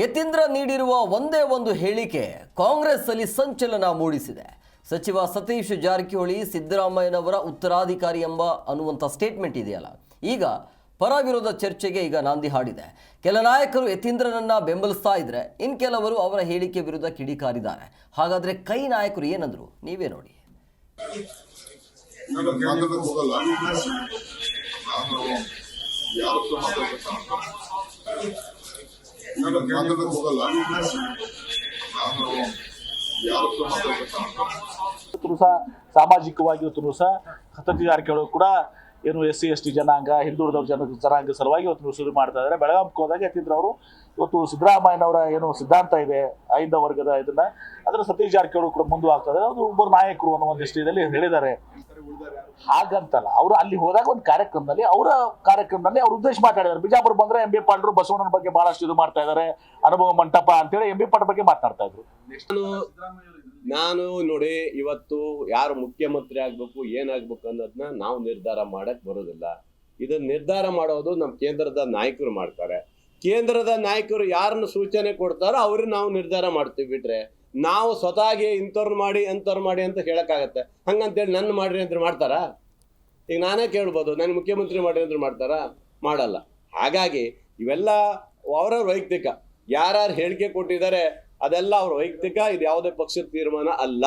ಯತೀಂದ್ರ ನೀಡಿರುವ ಒಂದೇ ಒಂದು ಹೇಳಿಕೆ ಕಾಂಗ್ರೆಸ್ ಅಲ್ಲಿ ಸಂಚಲನ ಮೂಡಿಸಿದೆ. ಸಚಿವ ಸತೀಶ್ ಜಾರಕಿಹೊಳಿ ಸಿದ್ದರಾಮಯ್ಯನವರ ಉತ್ತರಾಧಿಕಾರಿ ಎಂಬ ಅನ್ನುವಂಥ ಸ್ಟೇಟ್ಮೆಂಟ್ ಇದೆಯಲ್ಲ. ಈಗ ಪರ ವಿರೋಧ ಚರ್ಚೆಗೆ ಈಗ ನಾಂದಿ ಹಾಡಿದೆ. ಕೆಲ ನಾಯಕರು ಯತೀಂದ್ರನನ್ನ ಬೆಂಬಲಿಸ್ತಾ ಇದ್ರೆ ಇನ್ ಕೆಲವರು ಅವರ ಹೇಳಿಕೆ ವಿರುದ್ಧ ಕಿಡಿಕಾರಿದ್ದಾರೆ. ಹಾಗಾದ್ರೆ ಕೈ ನಾಯಕರು ಏನಂದ್ರು? ನೀವೇ ನೋಡಿ. ಮಾತಾಡಕ್ ಹೋಗಲ್ಲ. ನಾನು ಸಹ ಸಾಮಾಜಿಕವಾಗಿ ಇವತ್ತು ಸಹ ಕೂಡ ಏನು ಎಸ್ ಸಿ, ಎಸ್ ಟಿ ಜನಾಂಗ, ಹಿಂದುಳಿದವ್ರ ಜನ ಜನಾಂಗ ಸಲುವಾಗಿ ಇವತ್ತು ಶುರು ಮಾಡ್ತಾ ಇದ್ದಾರೆ ಬೆಳಗಾವಿಗೆ ಹೋದಾಗ ಯತೀಂದ್ರ ಅವರು ಇವತ್ತು ಸಿದ್ದರಾಮಯ್ಯನವರ ಏನು ಸಿದ್ಧಾಂತ ಇದೆ, ಐದ ವರ್ಗದ ಇದನ್ನ, ಅದರ ಸತೀಶ್ ಜಾರಕಿಹೊಳಿ ಕೂಡ ಮುಂದುವಾಗ್ತದೆ ಅದು ಒಬ್ಬರು ನಾಯಕರು ಅನ್ನೋ ಒಂದು ದೃಷ್ಟಿಯಲ್ಲಿ ಹೇಳಿದ್ದಾರೆ. ಹಾಗಂತಲ್ಲ, ಅವರು ಅಲ್ಲಿ ಹೋದಾಗ ಒಂದು ಕಾರ್ಯಕ್ರಮದಲ್ಲಿ, ಅವರ ಕಾರ್ಯಕ್ರಮದಲ್ಲಿ ಅವ್ರ ಉದ್ದೇಶ ಮಾತಾಡಿದ್ದಾರೆ ಬಿಜಾಪುರ ಬಂದ್ರೆ ಎಂ ಬಿ ಪಾಂಡ್ರು ಬಸವಣ್ಣನ ಬಗ್ಗೆ ಬಹಳಷ್ಟು ಇದು ಮಾಡ್ತಾ ಇದ್ದಾರೆ ಅನುಭವ ಮಂಟಪ ಅಂತೇಳಿ ಎಂ ಬಿ ಪಾಂಡ್ ಬಗ್ಗೆ ಮಾತನಾಡ್ತಾ ಇದ್ರು. ನಾನು ನಾನು ನೋಡಿ, ಇವತ್ತು ಯಾರು ಮುಖ್ಯಮಂತ್ರಿ ಆಗ್ಬೇಕು, ಏನಾಗ್ಬೇಕು ಅನ್ನೋದನ್ನ ನಾವು ನಿರ್ಧಾರ ಮಾಡಕ್ ಬರೋದಿಲ್ಲ. ಇದನ್ನ ನಿರ್ಧಾರ ಮಾಡೋದು ನಮ್ಮ ಕೇಂದ್ರದ ನಾಯಕರು ಮಾಡ್ತಾರೆ. ಕೇಂದ್ರದ ನಾಯಕರು ಯಾರನ್ನು ಸೂಚನೆ ಕೊಡ್ತಾರೋ ಅವ್ರನ್ನ ನಾವು ನಿರ್ಧಾರ ಮಾಡ್ತೀವಿ ಬಿಟ್ರೆ ನಾವು ಸ್ವತಃಗೆ ಇಂಥವ್ರನ್ನ ಮಾಡಿ ಅಂಥವ್ರು ಮಾಡಿ ಅಂತ ಹೇಳೋಕ್ಕಾಗತ್ತೆ. ಹಂಗಂತೇಳಿ ನನ್ನ ಮಾಡ್ರಿ ಅಂತ ಮಾಡ್ತಾರಾ? ಈಗ ನಾನೇ ಕೇಳ್ಬೋದು ನಾನು ಮುಖ್ಯಮಂತ್ರಿ ಮಾಡ್ರಿ ಅಂದ್ರೆ ಮಾಡ್ತಾರಾ? ಮಾಡಲ್ಲ. ಹಾಗಾಗಿ ಇವೆಲ್ಲ ಅವರವ್ರ ವೈಯಕ್ತಿಕ. ಯಾರ್ಯಾರು ಹೇಳಿಕೆ ಕೊಟ್ಟಿದ್ದಾರೆ, ಅದೆಲ್ಲ ಅವ್ರ ವೈಯಕ್ತಿಕ, ಇದು ಯಾವುದೇ ಪಕ್ಷದ ತೀರ್ಮಾನ ಅಲ್ಲ.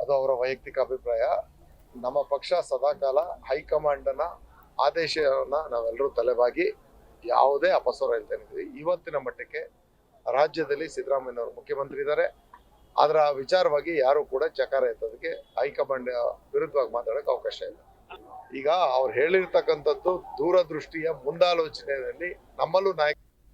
ಅದು ಅವರ ವೈಯಕ್ತಿಕ ಅಭಿಪ್ರಾಯ. ನಮ್ಮ ಪಕ್ಷ ಸದಾಕಾಲ ಹೈಕಮಾಂಡ್ನ ಆದೇಶವನ್ನು ನಾವೆಲ್ಲರೂ ತಲೆಬಾಗಿ ಯಾವುದೇ ಅಪಸ್ವರ ಇಲ್ತೇನಿದ್ವಿ ಇವತ್ತಿನ ಮಟ್ಟಕ್ಕೆ ರಾಜ್ಯದಲ್ಲಿ ಸಿದ್ದರಾಮಯ್ಯನವರು ಮುಖ್ಯಮಂತ್ರಿ ಇದ್ದಾರೆ. ಅದರ ವಿಚಾರವಾಗಿ ಯಾರು ಕೂಡ ಚಕಾರ ಎತ್ತೋದಕ್ಕೆ ಹೈಕಮಾಂಡ್ ವಿರುದ್ಧವಾಗಿ ಮಾತಾಡೋಕೆ ಅವಕಾಶ ಇಲ್ಲ. ಈಗ ಅವ್ರು ಹೇಳಿರ್ತಕ್ಕಂಥದ್ದು ದೂರದೃಷ್ಟಿಯ ಮುಂದಾಲೋಚನೆಯಲ್ಲಿ ನಮ್ಮಲ್ಲೂ ನಾಯಕ